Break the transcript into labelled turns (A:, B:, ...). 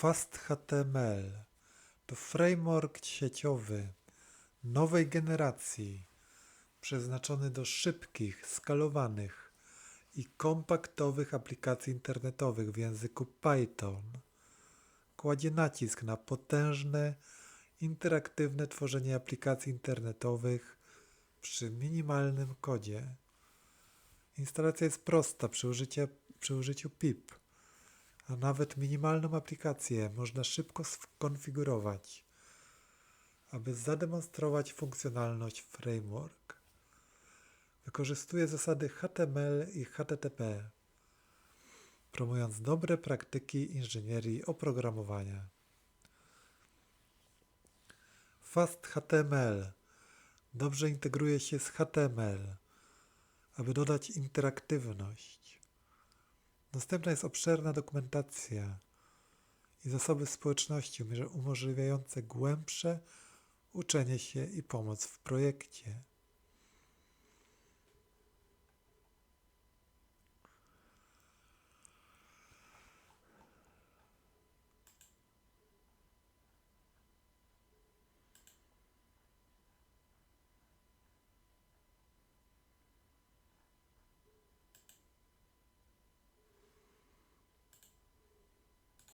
A: FastHTML to framework sieciowy nowej generacji, przeznaczony do szybkich, skalowanych i kompaktowych aplikacji internetowych w języku Python. Kładzie nacisk na potężne, interaktywne tworzenie aplikacji internetowych przy minimalnym kodzie. Instalacja jest prosta przy, użycie, przy użyciu pip, a nawet minimalną aplikację można szybko skonfigurować, aby zademonstrować funkcjonalność framework. Wykorzystuje zasady HTML i HTTP, promując dobre praktyki inżynierii oprogramowania. FastHTML dobrze integruje się z HTML, aby dodać interaktywność. Dostępna jest obszerna dokumentacja i zasoby społeczności umożliwiające głębsze uczenie się i pomoc w projekcie.